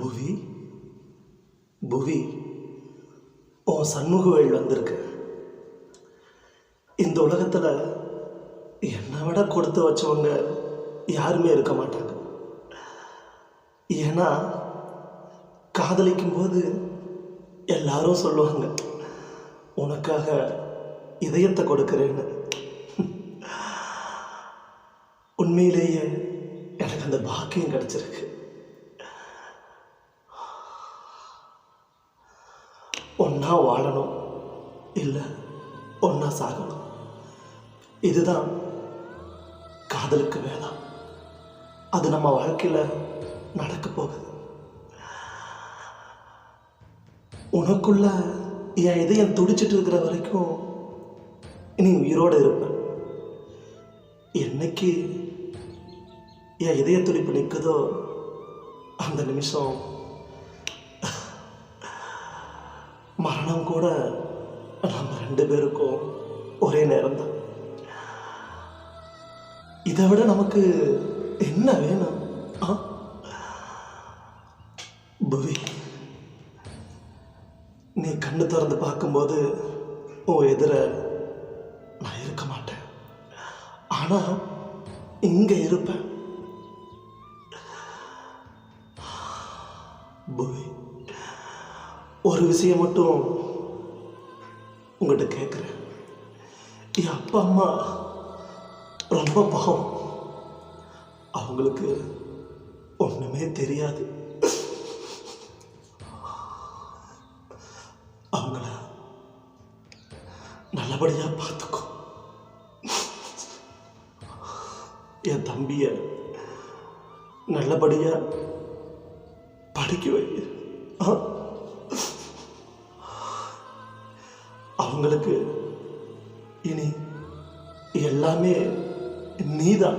புவி புவி. உன் சண்முக வழி வந்திருக்கு. இந்த உலகத்தில் என்னை விட கொடுத்து வச்சவங்க யாருமே இருக்க மாட்டாங்க. ஏன்னா காதலிக்கும் போது எல்லாரும் சொல்லுவாங்க உனக்காக இதயத்தை கொடுக்குறேன்னு. உண்மையிலேயே எனக்கு அந்த பாக்கியம் கிடச்சிருக்கு. ஒன்றா வாழணும். இல்லை ஒன்றா சாகணும். இதுதான் காதலுக்கு வேதம். அது நம்ம வாழ்க்கையில் நடக்க போகுது. உனக்குள்ள என் இதயம் துடிச்சிட்டு இருக்கிற வரைக்கும் நீ உயிரோடு இருப்ப. என்னைக்கு என் இதய துடிப்பு நிற்குதோ அந்த நிமிஷம் மரணம் கூட நம்ம ரெண்டு பேருக்கும் ஒரே நேரம் தான் இதை விட நமக்கு என்ன வேணும்? ஆ? புவி நீ கண்ணு திறந்து பார்க்கும்போது உன் எதிர நான் இருக்க மாட்டேன். ஆனா இங்க இருப்பேன். புவி ஒரு விஷயம் மட்டும் உங்கள்கிட்ட கேட்குறேன் என் அப்பா அம்மா ரொம்ப பாவம். அவங்களுக்கு ஒன்றுமே தெரியாது. அவங்கள நல்லபடியாக பார்த்துக்கோ. என் தம்பியை நல்லபடியாக படிக்க வை. ஆ? அவங்களுக்கு இனி எல்லாமே நீதான்.